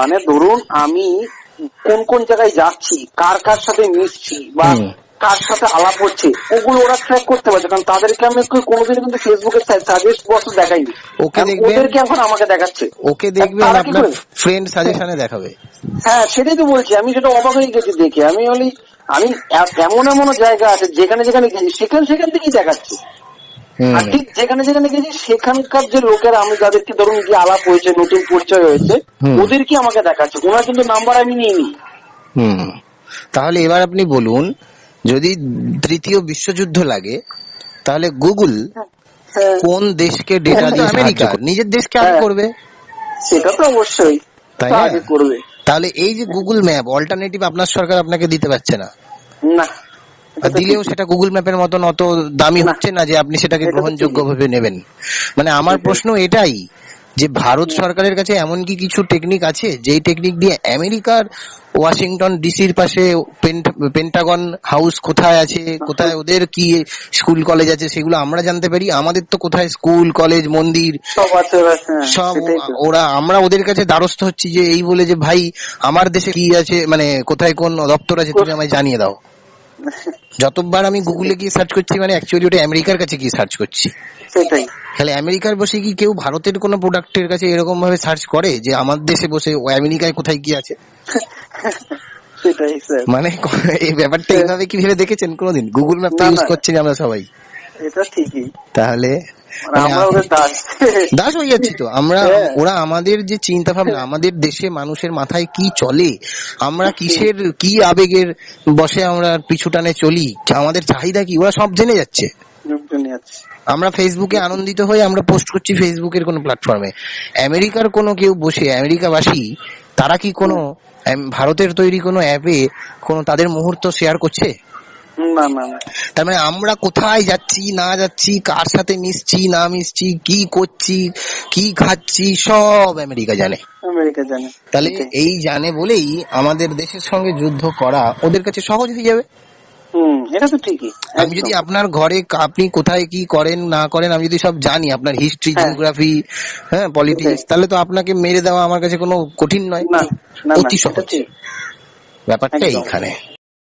মানে ধরুন আমি কোন কোন জায়গায় যাচ্ছি কার কার সাথে মিশছি বা কার সাথে আলাপ হচ্ছে ওগুলো ওরা ট্র্যাক করতে পারছে কারণ তাদেরকে আমি কো- কোনোদিনও কিন্তু ফেসবুকে সাজেস্ট বক্স দেখাইনি। ওকে দেখবেন। ওদেরকে এখন আমাকে দেখাচ্ছে। ওকে দেখবেন আপনার ফ্রেন্ড সাজেশনে দেখাবে। হ্যাঁ সেটাই তো বলছি আমি সেটা অবাক হয়ে গেছি দেখে। আমি বলি আমি এমন এমন জায়গা আছে যেখানে যেখানে গেছি সেখানে সেখান থেকেই দেখাচ্ছে। আর ঠিক যেখানে যেখানে গেছি সেখানকার যে লোকেরা আমি যাদেরকে ধরুন গিয়ে আলাপ হয়েছে নতুন পরিচয় হয়েছে ওদেরকে আমাকে দেখাচ্ছে। ওনার কিন্তু নাম্বার আমি নিইনি। তাহলে এবার আপনি বলুন যদি তৃতীয় বিশ্বযুদ্ধ লাগে তাহলে গুগল হ্যাঁ, কোন দেশকে ডেটা দিয়ে আমেরিকা নিজের দেশকে আগে হ্যাঁ। করবে। সেটা তো অবশ্যই। তাই করবে। তাহলে এই যে গুগল ম্যাপ অল্টারনেটিভ আপনার সরকার আপনাকে দিতে পারছে না। না। দিলেও সেটা গুগল ম্যাপের মতন অত দামি হচ্ছে না যে আপনি সেটাকে গ্রহণযোগ্য ভাবে নেবেন। মানে আমার প্রশ্ন এটাই যে ভারত সরকারের কাছে এমন কি কিছু টেকনিক আছে? যেই টেকনিক দিয়ে আমেরিকার ওয়াশিংটন ডিসির পাশে পেন্টাগন হাউস কোথায় আছে? কোথায় ওদের কি স্কুল কলেজ আছে সেগুলো আমরা জানতে পারি। আমাদের তো কোথায় স্কুল কলেজ মন্দির? সব হ্যাঁ। ওরা আমরা ওদের কাছে দ্বারস্থ হচ্ছি যে এই বলে যে ভাই আমার দেশে কি আছে? মানে কোথায় কোন দপ্তর আছে? তুমি আমায় জানিয়ে দাও। যতবার আমি গুগলে গিয়ে সার্চ করছি মানে অ্যাকচুয়ালি ওটা আমেরিকার কাছে গিয়ে সার্চ করছি। সেটাই। তাহলে আমেরিকার বসে কি কেউ ভারতের কোনো প্রোডাক্টের কাছে এরকম ভাবে সার্চ করে যে আমার দেশে বসে ও আমেরিকায় কোথায় কি আছে? মানে এই ব্যাপারটা এইভাবে কি ভেবে দেখেছেন কোনোদিন? গুগল ম্যাপ তো ইউজ। করছি আমরা সবাই। এটা ঠিকই। তাহলে দাস। দাস হয়ে যাচ্ছি তো। আমরা হ্যাঁ। ওরা আমাদের যে চিন্তা ভাবনা আমাদের দেশে মানুষের মাথায় কি চলে আমরা কিসের কি আবেগের বসে আমরা পিছু টানে চলি আমাদের চাহিদা কি? ওরা সব জেনে যাচ্ছে। আমরা ফেসবুকে আনন্দিত হয়ে আমরা পোস্ট করছি ফেসবুকের কোনো প্ল্যাটফর্মে আমেরিকার কোনো কেউ বসে আমেরিকাবাসী তারা কি কোনো ভারতের তৈরি কোনো অ্যাপে কোনো তাদের মুহূর্ত শেয়ার করছে? না না। তার মানে আমরা কোথায় যাচ্ছি না যাচ্ছি কার সাথে মিশছি না মিশছি কি করছি কি খাচ্ছি সব আমেরিকা জানে। আমেরিকা জানে। তাহলে এই জানে বলেই আমাদের দেশের সঙ্গে যুদ্ধ করা ওদের কাছে সহজ হয়ে যাবে? এটা তো ঠিকই। আমি যদি আপনার ঘরে আপনি কোথায় কি করেন না করেন আমি যদি সব জানি আপনার হিস্ট্রি হ্যাঁ। জিওগ্রাফি হ্যাঁ পলিটিক্স তাহলে তো আপনাকে মেরে দেওয়া আমার কাছে কোনো কঠিন নয়। অতি সহজ। ব্যাপারটা এইখানে।